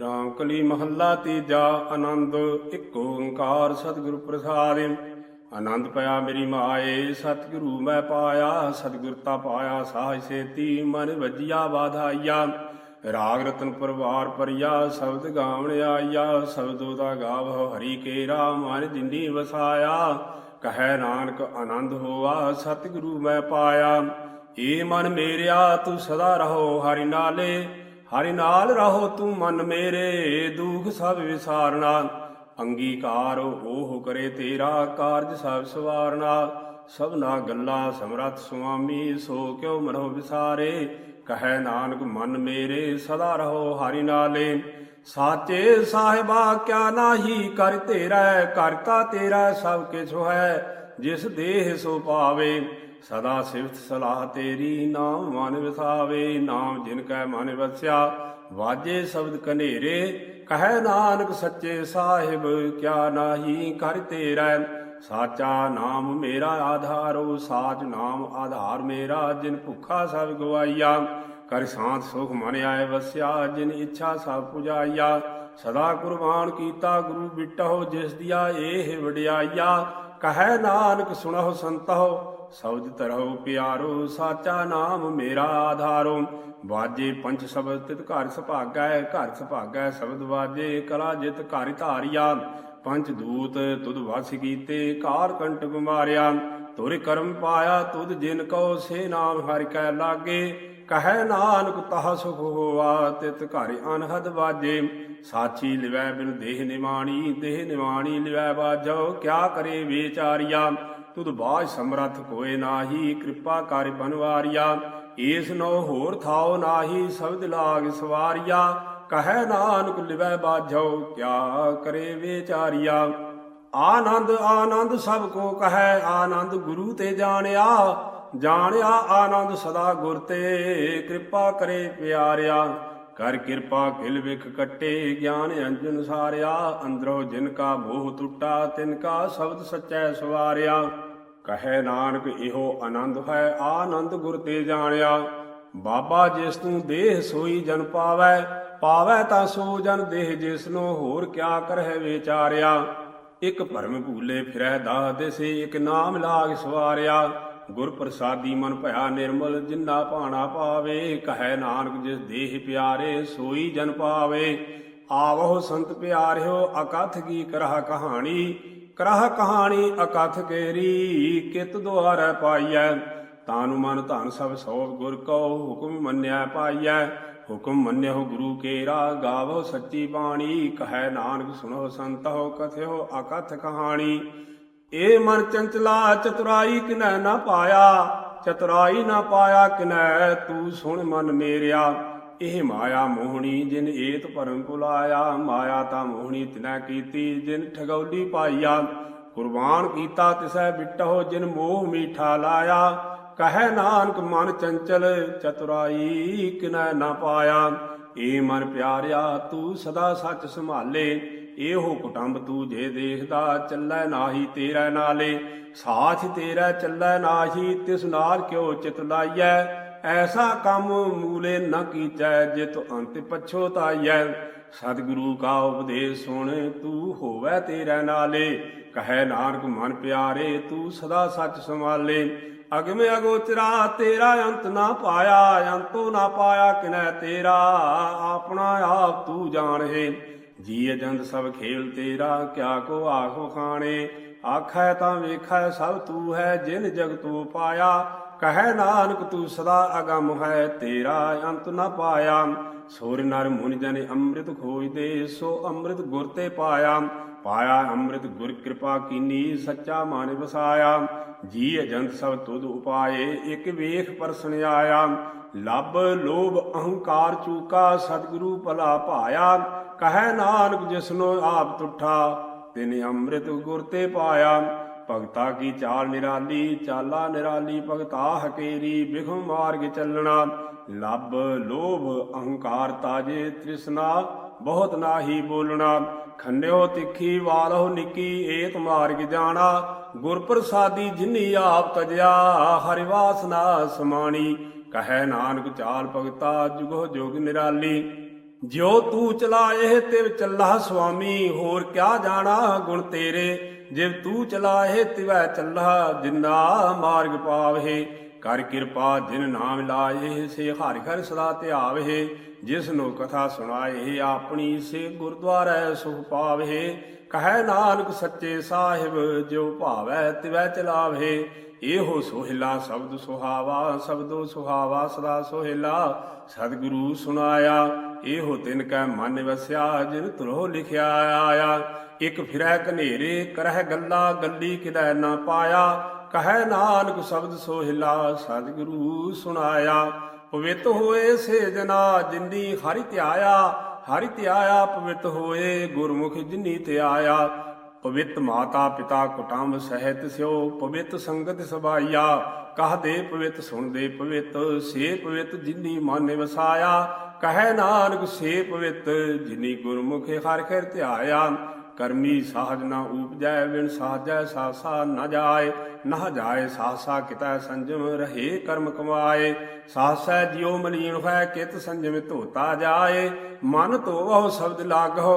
ਰਾਮ ਕਲੀ ਮਹੱਲਾ ਤੀਜਾ, ਆਨੰਦ, ਇੱਕ ਓੰਕਾਰ ਸਤਿਗੁਰ ਪ੍ਰਸਾਦਿ। ਆਨੰਦ ਪਿਆ ਮੇਰੀ ਮਾਏ, ਸਤਿਗੁਰੂ ਮੈਂ ਪਾਇਆ ਸਤਿਗੁਰਤਾ ਪਾਇਆ ਸਾਜ ਸੇਤੀ, ਮਨ ਵਜਿਆ ਬਾਧਾਈਆ ਰਾਗ ਰਤਨ ਪਰਵਾਰ ਪਰਿਆ ਸ਼ਬਦ ਗਾਵਣ ਆਇਆ। ਸ਼ਬਦੋ ਦਾ ਗਾਵ, ਹਰੀ ਕੇਰਾ, ਮਨ ਜਿੰਦੀ ਵਸਾਇਆ। ਕਹੈ ਨਾਨਕ, ਆਨੰਦ ਹੋਆ, ਸਤਿਗੁਰੂ ਮੈਂ ਪਾਇਆ। ਏ ਮਨ ਮੇਰਿਆ, ਤੂੰ ਸਦਾ ਰਹੋ ਹਰਿ ਨਾਲੇ। ਹਰਿ ਨਾਲ ਰਹੋ ਤੂੰ ਮਨ ਮੇਰੇ, ਦੁਖ ਸਭ ਵਿਸਾਰਨਾ। ਅੰਗੀਕਾਰ ਉਹ ਕਰੇ ਤੇਰਾ ਕਾਰਜ ਸਭ ਸਵਾਰਨਾ। ਸਭਨਾ ਗੱਲਾਂ ਸਮਰਤ ਸੁਆਮੀ, ਸੋ ਕਿਉ ਮਰੋ ਵਿਸਾਰੇ। ਕਹੈ ਨਾਨਕ, ਮਨ ਮੇਰੇ, ਸਦਾ ਰਹੋ ਹਰਿ ਨਾਲੇ। ਸਾਚੇ ਸਾਹਿਬਾ, ਕਿਆ ਨਾਹੀ ਕਰ ਤੇਰਾ, ਕਰਤਾ ਤੇਰਾ ਸਭ ਕਿਛੁ ਹੈ। ਜਿਸ ਦੇਹ ਸੋ ਪਾਵੇ ਸਦਾ ਸਿਫਤ ਸਲਾਹ ਤੇਰੀ, ਨਾਮ ਮਨ ਵਿਸਾਵੇ, ਨਾਮ ਜਿਨ ਕੈ ਮਨ ਵਸਿਆ, ਵਾਜੇ ਸ਼ਬਦ ਕਨੇਰੇ, ਕਹੈ ਨਾਨਕ ਸੱਚੇ ਸਾਹਿਬ, ਕਿਆ ਨਾਹੀ ਕਰ ਤੇਰਾ, ਸਾਚਾ ਨਾਮ ਮੇਰਾ ਆਧਾਰੋ ਸਾਚ ਨਾਮ ਆਧਾਰ ਮੇਰਾ, ਜਿਨ ਭੁੱਖਾ ਸਭ ਗਵਾਈਆ, ਕਰ ਸ਼ਾਂਤ ਸੁਖ ਮਨ ਆਏ ਵਸਿਆ, ਜਿਨ ਇੱਛਾ ਸਭ ਪੁਜਾਈਆ, ਸਦਾ ਕੁਰਬਾਨ ਕੀਤਾ ਗੁਰੂ ਬਿਟਹੁ, ਜਿਸ ਦਿਆ ਇਹ ਵਡਿਆਈਆ, ਕਹੈ ਨਾਨਕ ਸੁਣਹੁ ਸੰਤਹੁ ਸਬਦ ਤਰਹੁ ਪਿਆਰੋ, ਸਾਚਾ ਨਾਮ ਮੇਰਾ ਆਧਾਰੋ। ਵਾਜੇ ਪੰਜ ਸ਼ਬਦ ਤਿਤ ਘਰ ਸੁਭਾਗੈ ਘਰ ਸੁਭਾਗੈ ਸ਼ਬਦ ਵਾਜੇ, ਕਲਾ ਜਿਤ ਘਰ ਧਾਰਿਆ। ਪੰਜ ਦੂਤ ਤੁਧ ਵਸ ਕੀਤੇ ਕਾਰ ਕੰਟਕ ਮਾਰਿਆ ਤੁਰ ਕਰਮ ਪਾਇਆ, ਤੁਧ ਜਿਨ ਕਉ, ਸੇ ਨਾਮ ਹਰਿ ਕੈ ਲਾਗੇ। ਕਹੈ ਨਾਨਕ ਤਹ ਸੁਖ ਹੋਆ, ਤਿਤ ਘਰ ਅਨਹਦ ਵਾਜੇ। ਸਾਚੀ ਲਿਵੈ ਬਿਨ ਦੇਹ ਨਿਵਾਣੀ ਦੇਹ ਨਿਵਾਣੀ ਲਿਵੈ ਬਾਜੋ ਕਿਆ ਕਰੇ ਵਿਚਾਰਿਆ? ਤੁਧ ਬਾਜ ਸਮਰੱਥ ਕੋਏ ਨਾਹੀ, ਕਿਰਪਾ ਕਰ ਬਨਵਾਰਿਆ। ਏਸ ਨੋ ਹੋਰ ਥਾਉ ਨਾਹੀ, ਸ਼ਬਦ ਲਾਗ ਸਵਾਰਿਆ। ਕਹੈ ਨਾਨਕ ਲਿਵੈ ਬਾਝੋ ਕਿਆ ਕਰੇ ਵਿਚਾਰਿਆ। ਆਨੰਦ ਆਨੰਦ ਸਭ ਕੋ ਕਹੈ, ਆਨੰਦ ਗੁਰੂ ਤੇ ਜਾਣਿਆ। ਜਾਣਿਆ ਆਨੰਦ ਸਦਾ ਗੁਰ ਤੇ, ਕਿਰਪਾ ਕਰੇ ਪਿਆਰਿਆ। ਕਰ ਕਿਰਪਾ ਕਿਲ ਵਿਖ ਕੱਟੇ, ਗਿਆਨ ਅੰਜਨ ਸਾਰਿਆ, ਅੰਦਰੋ ਜਿਨ ਕਾ ਮੋਹ ਟੁੱਟਾ, ਤਿਨ ਕਾ ਸ਼ਬਦ ਸਚੈ ਸਵਾਰਿਆ। ਕਹੈ ਨਾਨਕ, ਇਹੋ ਆਨੰਦ ਹੈ, ਆਨੰਦ ਗੁਰ ਤੇ ਜਾਣਿਆ। ਬਾਬਾ ਜਿਸ ਤੂੰ ਦੇਹ ਸੋਈ ਜਨ ਪਾਵੈ ਪਾਵੈ ਤਾਂ ਸੋ ਜਨ ਦੇਹ ਜਿਸ ਨੂੰ ਹੋਰ ਕਿਆ ਕਰਹਿ ਵਿਚਾਰਿਆ। ਇਕ ਭਰਮ ਭੂਲੇ ਫਿਰੈ ਦਾਹ ਦੇਸੇ, ਇਕ ਨਾਮ ਲਾਗ ਸਵਾਰਿਆ। ਗੁਰ ਪ੍ਰਸਾਦੀ ਮਨ ਭਇਆ ਨਿਰਮਲ, ਜਿੰਨਾ ਭਾਣਾ ਪਾਵੇ, ਕਹੈ ਨਾਨਕ ਜਿਸ ਦੇਹ ਪਿਆਰੇ, ਸੋਈ ਜਨ ਪਾਵੇ। ਆਵਹੁ ਸੰਤ ਪਿਆਰਿਓ, ਅਕਥ ਕੀ ਕਰਹ ਕਹਾਣੀ? ਕਰਹ ਕਹਾਣੀ ਅਕਥ ਕੇਰੀ, ਕਿਤ ਦੁਆਰੈ ਪਾਈਐ? ਤਾਨੁ ਮਨ ਧਨ ਸਭ ਸੋ ਗੁਰ ਕੋ ਹੁਕਮ ਮੰਨਿਆ ਪਾਈਐ। ਹੁਕਮ ਮੰਨਿਓ ਗੁਰੂ ਕੇਰਾ, ਗਾਵੋ ਸੱਚੀ ਬਾਣੀ। ਕਹੈ ਨਾਨਕ ਸੁਣੋ ਸੰਤੋ, ਕਥਿਓ ਅਕਥ ਕਹਾਣੀ। ਏ ਮਨ ਚੰਚਲਾ ਚਤੁਰਾਈ ਕਿਨੈ ਨਾ ਪਾਇਆ, ਚਤੁਰਾਈ ਨਾ ਪਾਇਆ ਕਿਨੈ ਤੂੰ ਸੁਣ ਮਨ ਮੇਰਿਆ। ਇਹ ਮਾਇਆ ਮੋਹਣੀ ਜਿਨ ਏਤ ਭਰਮ ਕੁਲਾਇਆ ਮਾਇਆ ਤਾਂ ਮੋਹਣੀ ਤਿਨੈ ਕੀਤੀ ਜਿਨ ਠਗੌਲੀ ਪਾਈਆ ਕੁਰਬਾਨ ਕੀਤਾ ਤਿਸੈ ਬਿਟਹੁ ਜਿਨ ਮੋਹ ਮੀਠਾ ਲਾਇਆ। ਕਹੈ ਨਾਨਕ ਮਨ ਚੰਚਲ, ਚਤੁਰਾਈ ਕਿਨੈ ਨਾ ਪਾਇਆ। ਏ ਮਨ ਪਿਆਰਿਆ ਤੂੰ ਸਦਾ ਸੱਚ ਸੰਭਾਲੇ। ਇਹੋ ਕੁਟੰਬ ਤੂੰ ਜੇ ਦੇਖਦਾ, ਚੱਲੈ ਨਾਹੀ ਤੇਰਾ ਨਾਲੇ। ਸਾਥ ਤੇਰਾ ਚੱਲੈ ਨਾਹੀ, ਤਿਸ ਨਾਲ ਕਿਉ ਚਿਤ ਲਾਈਐ? ਐਸਾ ਕੰਮ ਮੂਲੇ ਨ ਕੀਚੈ, ਜਿਤ ਅੰਤ ਪਛੋਤਾਈਐ ਸਤਿਗੁਰੂ ਕਾ ਉਪਦੇਸ਼ ਸੁਣ, ਤੂੰ ਹੋਵੈ ਤੇਰਾ ਨਾਲੇ। ਕਹੈ ਨਾਨਕ, ਮਨ ਪਿਆਰੇ, ਤੂੰ ਸਦਾ ਸੱਚ ਸੰਭਾਲੇ। ਅਗਮ ਅਗੋਚਰਾ, ਤੇਰਾ ਅੰਤ ਨਾ ਪਾਇਆ। ਅੰਤੋ ਨਾ ਪਾਇਆ, ਕਿਨੈ ਤੇਰਾ? ਆਪਣਾ ਆਪ ਤੂੰ ਜਾਣੇ ਜੀ ਅਜੰਦ ਸਭ ਖੇਲ ਤੇਰਾ, ਕਿਆ ਕੋ ਆਖੋ ਖਾਣੇ? ਆਖੈ ਤਾਂ ਵੇਖੈ ਸਭ ਤੂੰ ਹੈ ਜਿਨ ਜਗ ਤੂੰ ਪਾਇਆ। ਕਹੈ ਨਾਨਕ ਤੂੰ ਸਦਾ ਅਗੰਮ ਹੈ, ਤੇਰਾ ਅੰਤ ਨਾ ਪਾਇਆ। ਸੂਰ ਨਰ ਮੁਨ ਜਨ ਅੰਮ੍ਰਿਤ ਖੋਜਦੇ, ਸੋ ਅੰਮ੍ਰਿਤ ਗੁਰ ਤੇ ਪਾਇਆ। ਪਾਇਆ ਅੰਮ੍ਰਿਤ ਗੁਰ ਕਿਰਪਾ ਕੀਨੀ, ਸੱਚਾ ਮਨ ਵਸਾਇਆ। ਜੀ ਅਜੰਤ ਸਭ ਤੁਧ ਉਪਾਏ, ਇਕ ਵੇਖ ਪਰਸਨ ਆਇਆ। ਲੱਭ ਲੋਭ ਅਹੰਕਾਰ ਚੂਕਾ, ਸਤਿਗੁਰੂ ਭਲਾ ਭਾਇਆ। ਕਹੈ ਨਾਨਕ ਜਿਸਨੋ ਆਪ ਤੁਠਾ, ਤਿਨ ਅੰਮ੍ਰਿਤ ਗੁਰ ਤੇ ਪਾਇਆ। ਭਗਤਾ ਕੀ ਚਾਲ ਨਿਰਾਲੀ, ਚਾਲਾ ਨਿਰਾਲੀ, ਭਗਤਾ ਹਕੇਰੀ ਬਿਖਮ ਮਾਰਗ ਚੱਲਣਾ। ਲੱਭ, ਲੋਭ, ਅਹੰਕਾਰ ਤਾਜੇ ਤ੍ਰਿਸ਼ਨਾ, ਬਹੁਤ ਨਾਹੀ ਬੋਲਣਾ। ਖੰਡਿਓ ਤਿੱਖੀ, ਵਾਲਹੁ ਨਿੱਕੀ, ਏਤ ਮਾਰਗ ਜਾਣਾ। ਗੁਰ ਪ੍ਰਸਾਦੀ ਜਿਨੀ ਆਪ ਤਜਿਆ, ਹਰਿ ਵਾਸਨਾ ਸਮਾਣੀ। ਕਹੈ ਨਾਨਕ ਚਾਲ ਭਗਤਾ, ਜੁਗੋ ਜੁਗ ਨਿਰਾਲੀ। ਜਿਉ ਤੂੰ ਚਲਾਏ ਤਿਵ ਚੱਲਾ ਸੁਆਮੀ, ਹੋਰ ਕਿਆ ਜਾਣਾ ਗੁਣ ਤੇਰੇ? ਜਿਵ ਤੂੰ ਚਲਾਏ ਤਿਵੈ ਚੱਲਾ ਜਿੰਨਾ ਮਾਰਗ ਪਾਵਹਿ ਕਰ ਕਿਰਪਾ ਜਿਨ ਨਾਮ ਲਾਏ, ਸੇ ਹਰਿ ਹਰਿ ਸਦਾ ਧਿਆਵਹਿ ਜਿਸ ਨੂੰ ਕਥਾ ਸੁਣਾਏ, ਆਪਣੀ ਸੇ ਗੁਰਦੁਆਰੈ ਸੁਖ ਪਾਵਹਿ ਕਹੈ ਨਾਨਕ ਸੱਚੇ ਸਾਹਿਬ, ਜਿਉ ਭਾਵੈ ਤਿਵੈ ਚਲਾਵਹਿ ਇਹੋ ਸੋਹਿਲਾ ਸ਼ਬਦ ਸੁਹਾਵਾ, ਸ਼ਬਦੋ ਸੁਹਾਵਾ ਸਦਾ ਸੋਹਿਲਾ। ਸਤਿਗੁਰੂ ਸੁਣਾਇਆ ਇਹੋ ਤਿਨ ਕੈ ਮਨ ਵਸਿਆ ਜਿਨ ਤੁਰੋ ਲਿਖਿਆ ਆਇਆ। ਇਕ ਫਿਰੈ ਕਨੇਰੇ ਕਰਹਿ ਗੱਲਾ, ਗੱਲੀ ਕਿਦੈ ਨਾ ਪਾਇਆ। ਕਹੈ ਨਾਨਕ ਸ਼ਬਦ ਸੋਹਿਲਾ, ਸਤਿਗੁਰੂ ਸੁਣਾਇਆ। ਪਵਿੱਤ ਹੋਏ ਸੇ ਜਨਾ ਜਿੰਨੀ ਹਰਿ ਧਿਆਇਆ ਹਰਿ ਧਿਆਇਆ ਪਵਿੱਤ ਹੋਏ ਗੁਰਮੁਖ ਜਿਨੀ ਧਿਆਇਆ। ਪਵਿੱਤ ਮਾਤਾ ਪਿਤਾ ਕੁਟੰਬ ਸਹਿਤ ਸਿਓ, ਪਵਿੱਤ ਸੰਗਤ ਸਬਾਈਆ ਕਹਦੇ ਪਵਿੱਤ, ਸੁਣਦੇ ਪਵਿੱਤ, ਸੇ ਪਵਿੱਤ ਜਿਨੀ ਮਨ ਵਸਾਇਆ। ਕਹੈ ਨਾਨਕ ਸੇ ਪਵਿੱਤ ਜਿਨੀ ਗੁਰਮੁਖੇ ਹਰਿ ਖਿਰ ਧਿਆਇਆ। ਕਰਮੀ ਸਾਜ ਨਾ ਉਪਜੈ ਵਿਣ ਸਾਜੈ ਸਾਸਾ ਨ ਜਾਏ। ਨਾ ਜਾਏ ਸਾਸਾ ਕਿਤੈ ਸੰਜਮ ਰਹੇ ਕਰਮ ਕਮਾਏ। ਸਾਸੈ ਜਿਉ ਮਲੀਨ ਹੈ ਕਿਤ ਸੰਜਮ ਧੋਤਾ ਜਾਏ। ਮਨ ਧੋਵਹੁ, ਸ਼ਬਦ ਲਾਗਹੁ,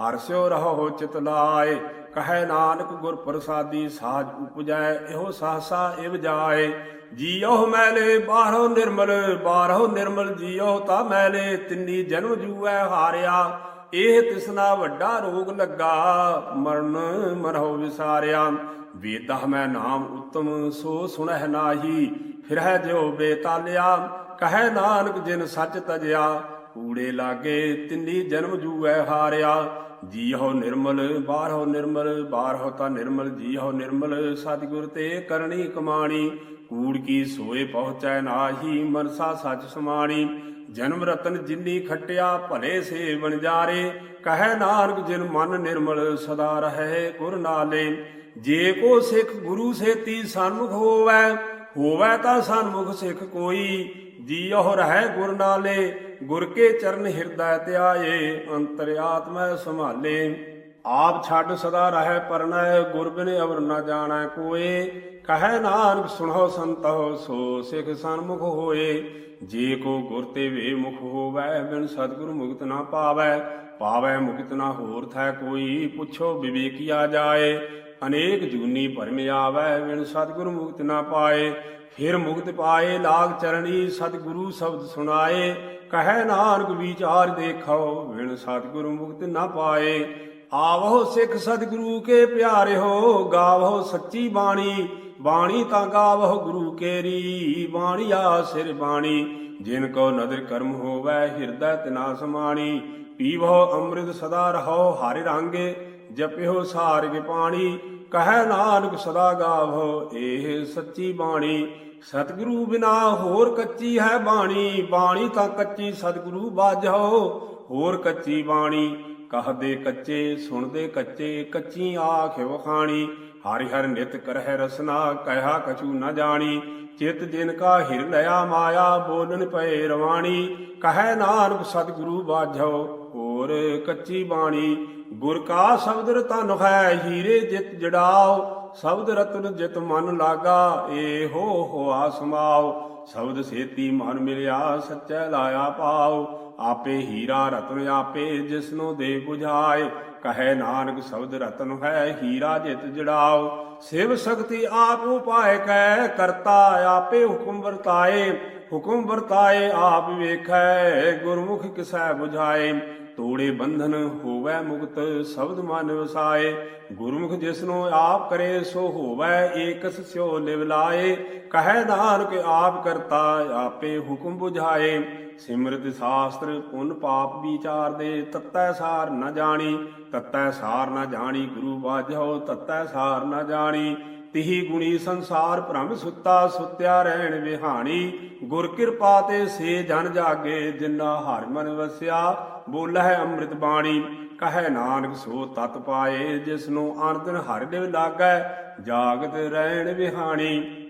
ਹਰਿ ਸਿਉ ਰਹੋ ਚਿਤ ਲਾਏ। ਕਹੈ ਨਾਨਕ ਗੁਰ ਪ੍ਰਸਾਦੀ ਸਾਜ ਉਪਜੈ, ਇਹੋ ਸਾਸਾ ਇਵ ਜਾਏ। ਜੀਉ ਮੈਲੇ ਬਾਹਰੋਂ ਨਿਰਮਲ ਬਾਹਰੋਂ ਨਿਰਮਲ ਜੀਉ ਤਾ ਮੈਲੇ ਤਿੰਨੀ ਜਨਮ ਜੂਐ ਹਾਰਿਆ। ਇਹ ਤਿਸਨਾ ਵੱਡਾ ਰੋਗ ਲੱਗਾ, ਮਰਨ ਮਰਹੁ ਵਿਸਾਰਿਆ। ਵੇਦਾ ਮੈਂ ਨਾਮ ਉਤਮ, ਸੋ ਸੁਣਹਿ ਨਾਹੀ, ਫਿਰਹਿ ਜਿਉ ਬੇਤਾਲਿਆ। ਕਹੈ ਨਾਨਕ ਜਿਨ ਸੱਚ ਤਜਿਆ ਕੂੜੇ ਲਾਗੇ ਤਿੰਨੀ ਜਨਮ ਜੂਐ ਹਾਰਿਆ। ਜੀਹੋ ਨਿਰਮਲ, ਬਾਹਰੋ ਨਿਰਮਲ, ਬਾਹਰੋ ਤਾਂ ਨਿਰਮਲ ਜੀਹੋ ਨਿਰਮਲ, ਸਤਿਗੁਰ ਤੇ ਕਰਨੀ ਕਮਾਣੀ। ਕੂੜ ਕੀ ਸੋਏ ਪਹੁੰਚੈ ਨਾਹੀ, ਮਨਸਾ ਸੱਚ ਸਮਾਣੀ। ਜਨਮ ਰਤਨ ਜਿਨੀ ਖਟਿਆ, ਭਲੇ ਸੇ ਵਣਜਾਰੇ ਕਹੈ ਨਾਨਕ, ਜਿਨ ਮਨ ਨਿਰਮਲ ਸਦਾ ਰਹੇ, ਗੁਰ ਨਾਲੇ। ਜੇ ਕੋ ਸਿੱਖ ਗੁਰੂ ਸੇਤੀ ਸਨਮੁਖ ਹੋਵੈ ਹੋਵੈ ਤਾਂ ਸਨਮੁਖ ਸਿੱਖ ਕੋਈ। ਜੀਉ ਰਹਿ ਗੁਰ ਨਾਲੇ, ਗੁਰ ਕੇ ਚਰਨ ਹਿਰਦੈ ਧਿਆਏ, ਅੰਤਰ ਆਤਮੈ ਸੰਭਾਲੇ। ਆਪ ਛੱਡ ਸਦਾ ਰਹਿ ਪਰਣੈ ਗੁਰ ਬਿਨ ਅਵਰ ਨਾ ਜਾਣੈ ਕੋਏ। ਕਹੈ ਨਾਨਕ, ਸੁਣੋ ਸੰਤੋ, ਸੋ ਸਿੱਖ ਸਨਮੁਖ ਹੋਏ। ਜੇ ਕੋ ਗੁਰ ਤੇ ਵੇ ਮੁਖ ਹੋਵੈ, ਬਿਨ ਸਤਿਗੁਰ ਮੁਕਤ ਨਾ ਪਾਵੈ। ਪਾਵੈ ਮੁਕਤ ਨਾ ਹੋਰ ਥੈ ਕੋਈ, ਪੁੱਛੋ ਵਿਵੇਕੀਆ ਜਾਏ। ਅਨੇਕ ਜੂਨੀ ਭਰਮ ਆਵੈ, ਬਿਨ ਸਤਿਗੁਰ ਮੁਕਤ ਨਾ ਪਾਏ। ਫਿਰ ਮੁਕਤ ਪਾਏ, ਲਾਗ ਚਰਣੀ ਸਤਿਗੁਰੂ ਸ਼ਬਦ ਸੁਣਾਏ। ਕਹੈ ਨਾਨਕ, ਵਿਚਾਰ ਦੇਖੋ, ਬਿਨ ਸਤਿਗੁਰੂ ਮੁਕਤ ਨਾ ਪਾਏ। ਆਵੋ ਸਿੱਖ ਸਤਿਗੁਰੂ ਕੇ ਪਿਆਰਿਓ ਗਾਵੋ ਸੱਚੀ ਬਾਣੀ। ਬਾਣੀ ਤਾਂ ਗਾਵੋ ਗੁਰੂ ਕੇਰੀ ਆ ਸਿਰ ਬਾਣੀ। ਜਿਨ ਕੋ ਨਦਰ ਕਰਮ ਹੋਵੈ, ਹਿਰਦੈ ਤਿਨਾ ਸਮਾਣੀ ਪੀਵੋ ਅੰਮ੍ਰਿਤ ਸਦਾ ਰਹੋ ਹਰਿ ਰੰਗੇ ਜਪਿਓ ਸਾਰਗ ਪਾਣੀ। ਕਹੈ ਨਾਨਕ ਸਦਾ ਗਾਵੋ ਇਹ ਸੱਚੀ ਬਾਣੀ। ਸਤਿਗੁਰੂ ਬਿਨਾ ਹੋਰ ਕੱਚੀ ਹੈ ਬਾਣੀ। ਬਾਣੀ ਤਾਂ ਕੱਚੀ ਸਤਿਗੁਰੂ ਬਾਝੋ ਹੋਰ ਕੱਚੀ ਬਾਣੀ। ਕਹਦੇ ਕੱਚੇ, ਸੁਣਦੇ ਕੱਚੇ, ਕੱਚੀ ਆਖ ਵਖਾਣੀ। ਹਰਿ ਹਰਿ ਨਿਤ ਕਰਹਿ ਰਸਨਾ, ਕਹਿਆ ਕਛੂ ਨ ਜਾਣੀ। ਚਿਤ ਜਿਨ ਕਾ ਹਿਰ ਲਿਆ ਮਾਇਆ, ਬੋਲਨ ਪਏ ਰਵਾਣੀ। ਕਹੈ ਨਾਨਕ ਸਤਿਗੁਰੂ ਬਾਝੋ, ਹੋਰ ਕੱਚੀ ਬਾਣੀ। ਗੁਰ ਕਾ ਸ਼ਬਦ ਰਤਨ ਹੈ, ਹੀਰੇ ਜਿਤ ਜੜਾਓ। ਸ਼ਬਦ ਰਤਨ ਜਿਤ ਮਨ ਲਾਗਾ ਏਹੋ ਹੋਆ ਸਮਾਓ। ਸ਼ਬਦ ਸੇਤੀ ਮਨ ਮਿਲਿਆ, ਸੱਚੈ ਲਾਇਆ ਪਾਓ। ਆਪੇ ਹੀਰਾ ਰਤਨ ਆਪੇ ਜਿਸਨੂੰ ਦੇ 부ਝਾਏ ਕਹੈ ਨਾਨਕ ਸ਼ਬਦ ਰਤਨ ਹੈ, ਹੀਰਾ ਜਿਤ ਜੜਾਓ। ਸਿਵ ਸ਼ਕਤੀ ਆਪ ਉਪਾਇ ਕੈ, ਕਰਤਾ ਆਪੇ ਹੁਕਮ ਵਰਤਾਏ। ਹੁਕਮ ਵਰਤਾਏ ਆਪ ਵੇਖੈ, ਗੁਰਮੁਖ ਕਿਸੈ 부ਝਾਏ ਤੋੜੇ ਬੰਧਨ ਹੋਵੈ ਮੁਕਤ, ਸ਼ਬਦ ਮਨ ਵਸਾਏ। ਗੁਰਮੁਖ ਜਿਸਨੂੰ ਆਪ ਕਰੇ, ਸੋ ਹੋਵੈ ਏਕਸ ਸਿਓ ਲਿਵ ਲਾਏ। ਕਹੈ ਨਾਨਕ ਆਪ ਕਰਤਾ, ਆਪੇ ਹੁਕਮ 부ਝਾਏ ਸਿਮਰਤ ਸ਼ਾਸਤਰ, ਪੁੰਨ ਪਾਪ ਵਿਚਾਰ ਦੇ, ਤਤੈ ਸਾਰ ਨ ਜਾਣੀ, ਤਤੈ ਸਾਰ ਨ ਜਾਣੀ, ਗੁਰੂ ਬਾਝੋ ਤਤੈ ਸਾਰ ਨ ਜਾਣੀ। ਤਿਹੀ ਗੁਣੀ ਸੰਸਾਰ ਭ੍ਰਮ ਸੁੱਤਾ, ਸੁੱਤਿਆ ਰਹਿਣ ਵਿਹਾਣੀ। ਗੁਰ ਕਿਰਪਾ ਤੇ ਸੇ ਜਨ ਜਾਗੇ ਜਿਨਾ ਹਰਿ ਮਨ ਵਸਿਆ, ਬੋਲਹਿ ਅੰਮ੍ਰਿਤ ਬਾਣੀ। ਕਹੈ ਨਾਨਕ ਸੋ ਤਤ ਪਾਏ, ਜਿਸਨੂੰ ਅਨੰਦਨ ਹਰਿ ਦੇ ਲਾਗੈ, ਜਾਗਤ ਰਹਿਣ ਵਿਹਾਣੀ।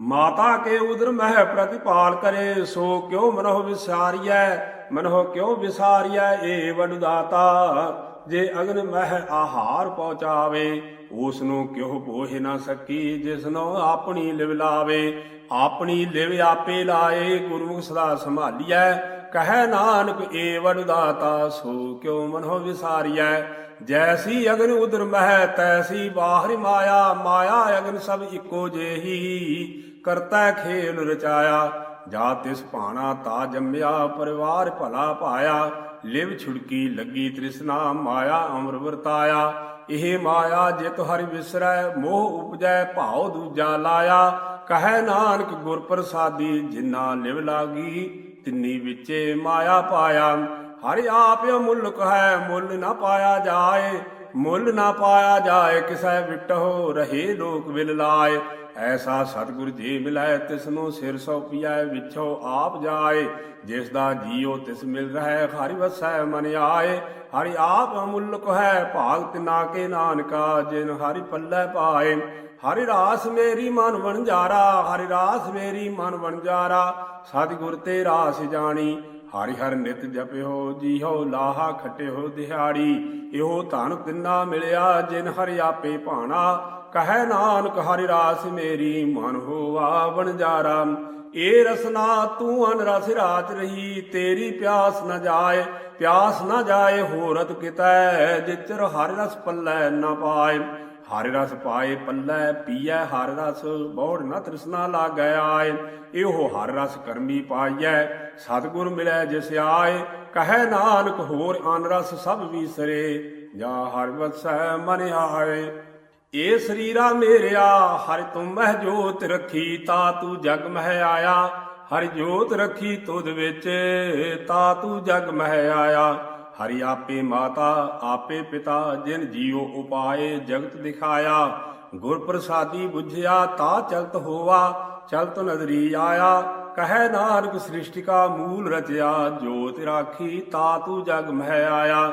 ਮਾਤਾ ਕੇ ਉਦਰ ਮਹਿ ਪ੍ਰਤਿਪਾਲ ਕਰੇ, ਸੋ ਕਿਉ ਮਨਹੁ ਵਿਸਾਰੀਐ? ਮਨਹੁ ਕਿਉ ਵਿਸਾਰੀਐ? ਏ ਵਡ ਜੇ ਅਗਨ ਮਹਿ ਆਹਾਰ ਪਹੁੰਚਾਵੇ ਉਸ ਨੂੰ ਕਿਉ ਪੋਹਿ ਨਾ ਸਕੀ? ਜਿਸ ਨੂੰ ਆਪਣੀ ਲਿਵ ਲਾਵੇ, ਆਪਣੀ ਲਿਵ ਆਪੇ ਲਾਏ ਗੁਰਮੁਖ ਸਦਾ ਸੰਭਾਲੀਐ। ਕਹੈ ਨਾਨਕ, ਏ ਵਡਦਾਤਾ, ਸੋ ਕਿਉ ਮਨੋ ਵਿਸਾਰੀਐ? ਜੈਸੀ ਅਗਨ ਉਦਰ ਮਹਿ, ਤੈਸੀ ਬਾਹਰ ਮਾਇਆ ਮਾਇਆ ਅਗਨ ਸਭ ਇੱਕੋ ਜਿਹੀ। ਕਰਤਾ ਖੇਲ ਰਚਾਇਆ। ਜਾ ਤਿਸ ਭਾਣਾ ਤਾ ਜੰਮਿਆ, ਪਰਿਵਾਰ ਭਲਾ ਪਾਇਆ। ਲਿਵ ਛੁੜਕੀ ਲੱਗੀ ਤ੍ਰਿਸ਼ਨਾ, ਮਾਇਆ ਅਮਰ ਵਰਤਾਇਆ। ਇਹ ਮਾਇਆ ਜਿਤ ਹਰਿ ਵਿਸਰੈ, ਮੋਹ ਉਪਜੈ, ਭਾਉ ਦੂਜਾ ਲਾਇਆ। ਕਹੈ ਨਾਨਕ ਗੁਰ ਪ੍ਰਸਾਦੀ, ਜਿਨਾ ਲਿਵ ਲਾਗੀ, ਤਿੰਨੀ ਵਿੱਚੇ ਮਾਇਆ ਪਾਇਆ। ਹਰਿ ਆਪ ਅਮੁੱਲਕ ਹੈ, ਮੁੱਲ ਨਾ ਪਾਇਆ ਜਾਏ। ਮੁੱਲ ਨਾ ਪਾਇਆ ਜਾਏ, ਕਿਸੈ ਵਿਟਹੁ, ਰਹੇ ਲੋਕ ਵਿਲ ਲਾਏ। ਐਸਾ ਸਤਿਗੁਰ ਜੀ ਮਿਲੈ ਤਿਸ ਨੂੰ ਸਿਰ ਸੌਪੀਐ ਵਿਛੋ ਆਪ ਜਾਏ। ਜਿਸ ਦਾ ਜੀਉ ਤਿਸ ਮਿਲ ਰਹਿ, ਹਰਿ ਵਸੈ ਮਨ ਆਏ। ਹਰਿ ਆਪ ਅਮੁੱਲਕ ਹੈ ਭਾਗ ਤਿਨਾ ਕੇ ਨਾਨਕਾ, ਜਿਨ ਹਰਿ ਪੱਲੇ ਪਾਏ। ਹਰਿ ਰਾਸ ਮੇਰੀ ਮਨ ਵਣਜਾਰਾ, ਹਰਿ ਰਾਸ ਮੇਰੀ ਮਨ ਵਣਜਾਰਾ। ਸਤਿਗੁਰ ਤੇ ਰਾਸ ਜਾਣੀ ਹਰਿ ਹਰਿ ਨਿਤ ਜਪਿਓ ਜੀਹੋ ਲਾਹਾ ਖਟਿਓ ਦਿਹਾੜੀ, ਇਹੋ ਧਨ ਤਿੰਨਾ ਮਿਲਿਆ, ਜਿਨ ਹਰਿ ਆਪੇ ਭਾਣਾ। ਕਹੈ ਨਾਨਕ ਹਰਿ ਰਾਸ ਮੇਰੀ, ਮਨ ਹੋਵਾ ਵਣਜਾਰਾ। ਏ ਰਸਨਾ ਤੂੰ ਅਨ ਰਸ ਰਾਤ ਰਹੀ, ਤੇਰੀ ਪਿਆਸ ਨ ਜਾਏ, ਪਿਆਸ ਨ ਜਾਏ ਹੋਰਤ ਕਿਤੈ, ਜਿਚਰ ਹਰਿ ਰਸ ਪੱਲੇ ਨ ਪਾਏ। ਹਰਿ ਰਸ ਪਾਏ ਪੱਲੇ ਪੀਐ ਹਰਿ ਰਸ, ਬੋੜ ਨ ਤ੍ਰਿਸ਼ਨਾ ਲਾਗੈ ਆਏ। ਇਹੋ ਹਰਿ ਰਸ ਕਰਮੀ ਪਾਈਐ, ਸਤਿਗੁਰ ਮਿਲੈ ਜਿਸ ਆਏ। ਕਹੈ ਨਾਨਕ ਹੋਰ ਅਨ ਰਸ ਸਭ ਵੀਸਰੇ, ਜਾ ਹਰਿ ਵਸੈ ਮਨ ਆਏ। ਏ ਸਰੀਰਾ ਮੇਰਿਆ, ਹਰਿ ਤੁਮ ਮਹਿ ਜੋਤ ਰੱਖੀ, ਤਾ ਤੂੰ ਜਗ ਮਹਿ ਆਇਆ। ਹਰਿ ਜੋਤ ਰੱਖੀ ਤੁਧ ਵਿੱਚ, ਤਾ ਤੂੰ ਜਗ ਮਹਿ ਆਇਆ। ਹਰਿ ਆਪੇ ਮਾਤਾ, ਆਪੇ ਪਿਤਾ, ਜਿਨ ਜੀਉ ਉਪਾਏ ਜਗਤ ਦਿਖਾਇਆ। ਗੁਰ ਪ੍ਰਸਾਦੀ 부ਝਿਆ ਤਾ ਚਲਤ ਹੋਵਾ, ਚਲਤ ਨਦਰੀ ਆਇਆ। ਕਹੈ ਨਾਨਕ ਸ੍ਰਿਸ਼ਟੀ ਕਾ ਮੂਲ ਰਚਿਆ, ਜੋਤਿ ਰਾਖੀ, ਤਾ ਤੂੰ ਜਗ ਮਹਿ ਆਇਆ।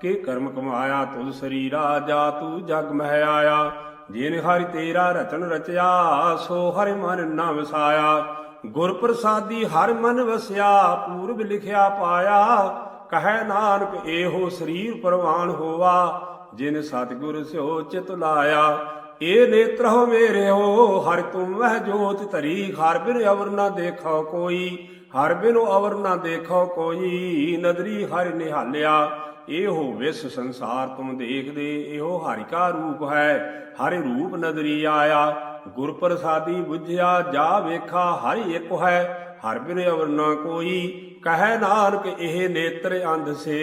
ਕੇ ਕਰਮ ਕਮਾਇਆ, ਤੁਧ ਸਰੀਰਾ ਜਾ ਤੂੰ ਜਗ ਮਹਿ ਆਇਆ। ਜਿਨ ਹਰਿ ਤੇਰਾ ਰਚਨ ਰਚਿਆ, ਸੋ ਹਰਿ ਮਨ ਨਾ ਵਸਾਇਆ। ਗੁਰ ਪ੍ਰਸਾਦੀ ਹਰ ਮਨ ਵਸਿਆ, ਪੂਰਬ ਲਿਖਿਆ ਪਾਇਆ। ਕਹੈ ਨਾਨਕ, ਇਹੋ ਸਰੀਰ ਪ੍ਰਵਾਨ ਹੋਵਾ, ਜਿਨ ਸਤਿਗੁਰ ਸਿਓ ਚਿਤ ਲਾਇਆ। ਏ ਨੇਤਰ ਹੋ ਮੇਰੇ ਹੋ ਹਰਿ ਤੁਮ ਵਹਿ ਜੋਤ ਧਰੀ। ਹਰ ਬਿਨ ਅਵਰ ਨਾ ਦੇਖੋ ਕੋਈ, ਹਰ ਬਿਨ ਅਵਰ ਨਾ ਦੇਖੋ ਕੋਈ। ਨਦਰੀ ਹਰ ਨਿਹਾਲਿਆ ਇਹੋ ਵਿਸ ਸੰਸਾਰ ਤੁਮ ਦੇਖਦੇ, ਇਹੋ ਹਰਿਕਾ ਰੂਪ ਹੈ। ਹਰਿ ਰੂਪ ਨਦਰੀ ਆਇਆ ਗੁਰ ਪ੍ਰਸਾਦੀ 부ਝਿਆ ਜਾ ਵੇਖਾ ਹਰਿ ਇੱਕ ਹੈ। ਹਰ ਬਿਨ ਅਵਰ ਨਾ ਕੋਈ, ਕਹੈ ਨਾਨਕ ਇਹ ਨੇਤਰ ਅੰਧ ਸੇ।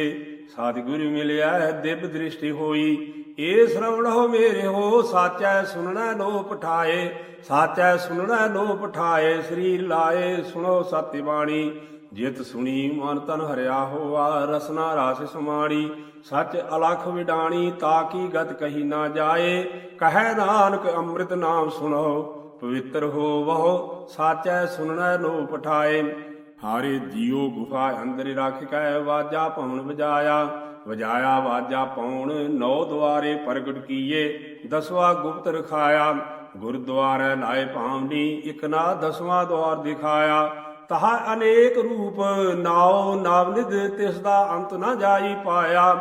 ਸਤਿਗੁਰੂ ਮਿਲਿਆ ਦਿਵ ਦ੍ਰਿਸ਼ਟੀ ਹੋਈ, ਏ ਸ਼ਰਵਣ ਹੋ ਮੇਰੇ ਹੋ, ਸਾਚੈ ਸੁਣਨਾ ਲੋ ਪਠਾਏ ਸਾਚੈ ਸੁਣਨਾ ਲੋ ਪਠਾਏ ਸਰੀਰ ਲਾਏ, ਸੁਣੋ ਸਤਿ ਬਾਣੀ ਜਿਤ ਸੁਣੀ ਮਨ ਤਨ ਹਰਿਆ ਹੋਆ, ਰਸਨਾ ਰਸ ਸਮਾਣੀ ਸੱਚ ਅਲਖ ਵਿਡਾਣੀ ਤਾਕੀ ਗਤ ਕਹੀ ਨਾ ਜਾਏ। ਕਹੈ ਨਾਨਕ ਅੰਮ੍ਰਿਤ ਨਾਮ ਸੁਣੋ, ਪਵਿੱਤਰ ਹੋ ਵਹੋ ਸਾਚੈ ਸੁਣਨਾ ਲੋ ਪਠਾਏ ਹਾਰੇ ਜੀਉ ਗੁਫਾ ਅੰਦਰ ਰੱਖ ਕੈ ਵਾਜਾ ਪਉਣ ਵਜਾਇਆ। ਵਜਾਇਆ ਵਾਜਾ ਪਉਣ ਨੌ ਦੁਆਰੇ ਪ੍ਰਗਟ ਕੀਏ। ਦਸਵਾ ਗੁਪਤ ਰਖਾਇਆ, ਗੁਰਦੁਆਰੇ ਲਾਏ ਭਾਵਨੀ ਇਕ ਨਾ ਦਸਵਾਂ ਦੁਆਰ ਦਿਖਾਇਆ। ਤਹਾ ਅਨੇਕ ਰੂਪ ਨਾਉ ਨਾਵਨਿਦ ਤਿਸ ਦਾ ਅੰਤ ਨਾ ਜਾਈ ਪਾਇਆ।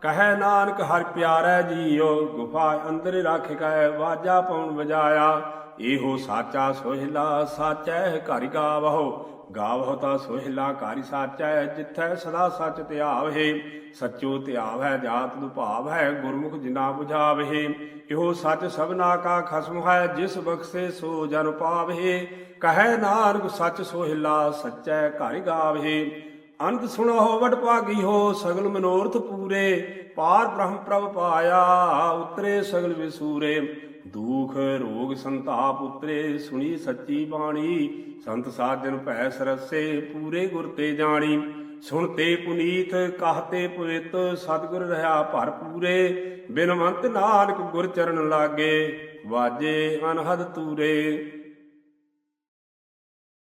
ਕਹੈ ਨਾਨਕ ਹਰ ਪਿਆਰੈ ਜੀਉ, ਗੁਫਾ ਅੰਦਰ ਰੱਖ ਕੈ ਵਾਜਾ ਪਉਣ ਵਜਾਇਆ। ਇਹੋ ਸਾਚਾ ਸੋਹਿਲਾ ਸਾਚੈ ਘਰ ਗਾਵਹੁ ਗਾਵਹੁ ਤਾ ਸੋਹਿਲਾ ਘਰਿ ਸਾਚੈ, ਜਿਥੈ ਸਦਾ ਸੱਚ ਧਿਆਵਹਿ ਸੱਚੋ ਧਿਆਵੈ ਜਾਤ ਦੁਭਾਵ ਹੈ ਗੁਰਮੁਖ ਜਿਨਾ 부ਝਾਵਹਿ ਇਹੋ ਸੱਚ ਸਭਨਾ ਕਾ ਖਸਮ ਹੈ, ਜਿਸ ਬਖਸ਼ੇ ਸੋ ਜਨ ਪਾਵਹਿ। ਕਹੈ ਨਾਨਕ ਸੱਚ ਸੋਹਿਲਾ ਸੱਚੈ ਘਰ ਗਾਵਹਿ। ਅੰਤ ਸੁਣੋ ਵਡ ਭਾਗੀ ਹੋ ਸਗਲ ਮਨੋਰਥ ਪੂਰੇ, ਪਾਰ ਬ੍ਰਹਮ ਪ੍ਰਭ ਪਾਇਆ, ਉਤਰੇ ਸਗਲ ਵਿਸੂਰੇ। ਦੁਖ, ਰੋਗ ਸੰਤਾਪ ਉਤਰੇ, ਸੁਣੀ ਸੱਚੀ ਬਾਣੀ। ਸੰਤ ਸਾਜਨ ਭੈ ਸਰਸੇ, ਪੂਰੇ ਗੁਰ ਤੇ ਜਾਣੀ। ਸੁਣਤੇ ਪੁਨੀਤ ਕਹਤੇ ਪਵਿੱਤ ਸਤਿਗੁਰ ਰਹਾ ਭਰ ਪੂਰੇ। ਬਿਨਵੰਤ ਨਾਨਕ ਗੁਰ ਚਰਨ ਲਾਗੇ, ਵਾਜੇ ਅਨਹਦ ਤੂਰੇ।